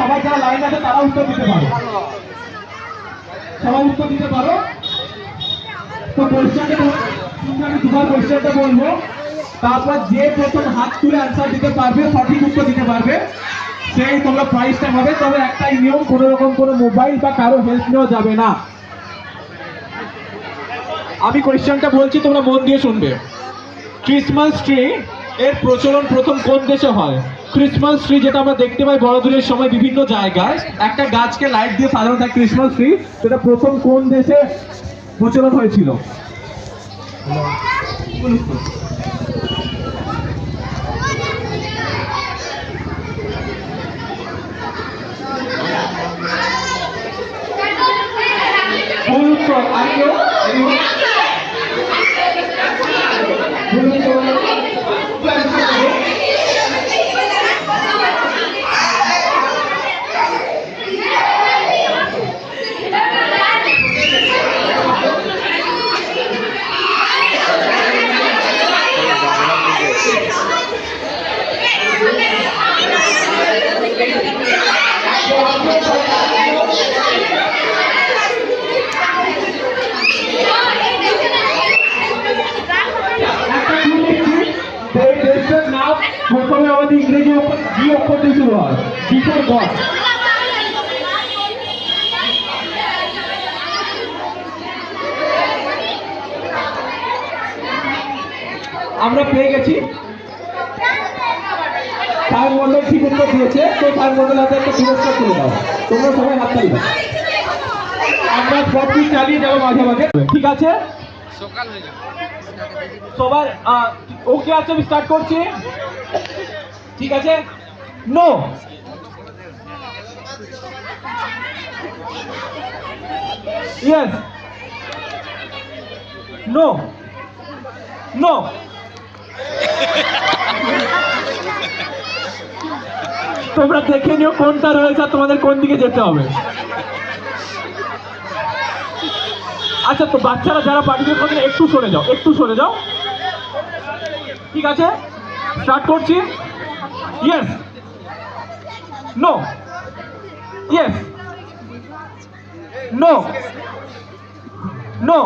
সবাই যারা লাইন উত্তর দিতে পারো। দিতে পারো? তো কোশ্চেনটা আমি বলব, তারপর যে প্রথম হাত তুলে অ্যান্সার দিতে পারবে, সঠিক উত্তর দিতে পারবে, সেই তোমরা প্রাইজটা পাবে। তবে একটাই নিয়ম, কোনো রকম কোনো মোবাইল বা কারও হেল্প নেওয়া যাবে না। আমি কোয়েশ্চেনটা বলছি, তোমরা মন দিয়ে শুনবে। ক্রিসমাস ট্রি এর প্রচলন প্রথম কোন দেশে হয়? ক্রিসমাস ট্রি যেটা আমরা দেখতে পাই বড়দিনের সময় বিভিন্ন জায়গায় একটা গাছকে লাইট দিয়ে সাজানো থাকে ক্রিসমাস ট্রি সেটা প্রথম কোন দেশে প্রচলন হয়েছিল? ভুল উত্তর আর কেউ Anyone? ভুল উত্তর একটু answer করো। একটা clue দিচ্ছি, এই দেশটার নাম প্রথমে আমাদের ইংরেজি জি অক্ষর দিয়ে শুরু হয়। Before God. আমরা পেয়ে গেছি। তার মন্ডল ঠিক উত্তর দিয়েছে। তো তার মন্ডল হাতে একটা পুরস্কার তুলে দাও। তোমরা সবাই হাত তালি আমরা সবটি চালিয়ে যাব মাঝে মাঝে। ঠিক আছে? সবার ওকে আছে আমি স্টার্ট করছি। ঠিক আছে? নো ইয়েস নো নো তোমরা দেখে নিও কোনটা রয়েছে তোমাদের কোন দিকে যেতে হবে। আচ্ছা তো বাচ্চারা যারা পার্টিসিপেট করছেন একটু সরে যাও, একটু সরে যাও। ঠিক আছে? স্টার্ট করছি। Yes no yes no no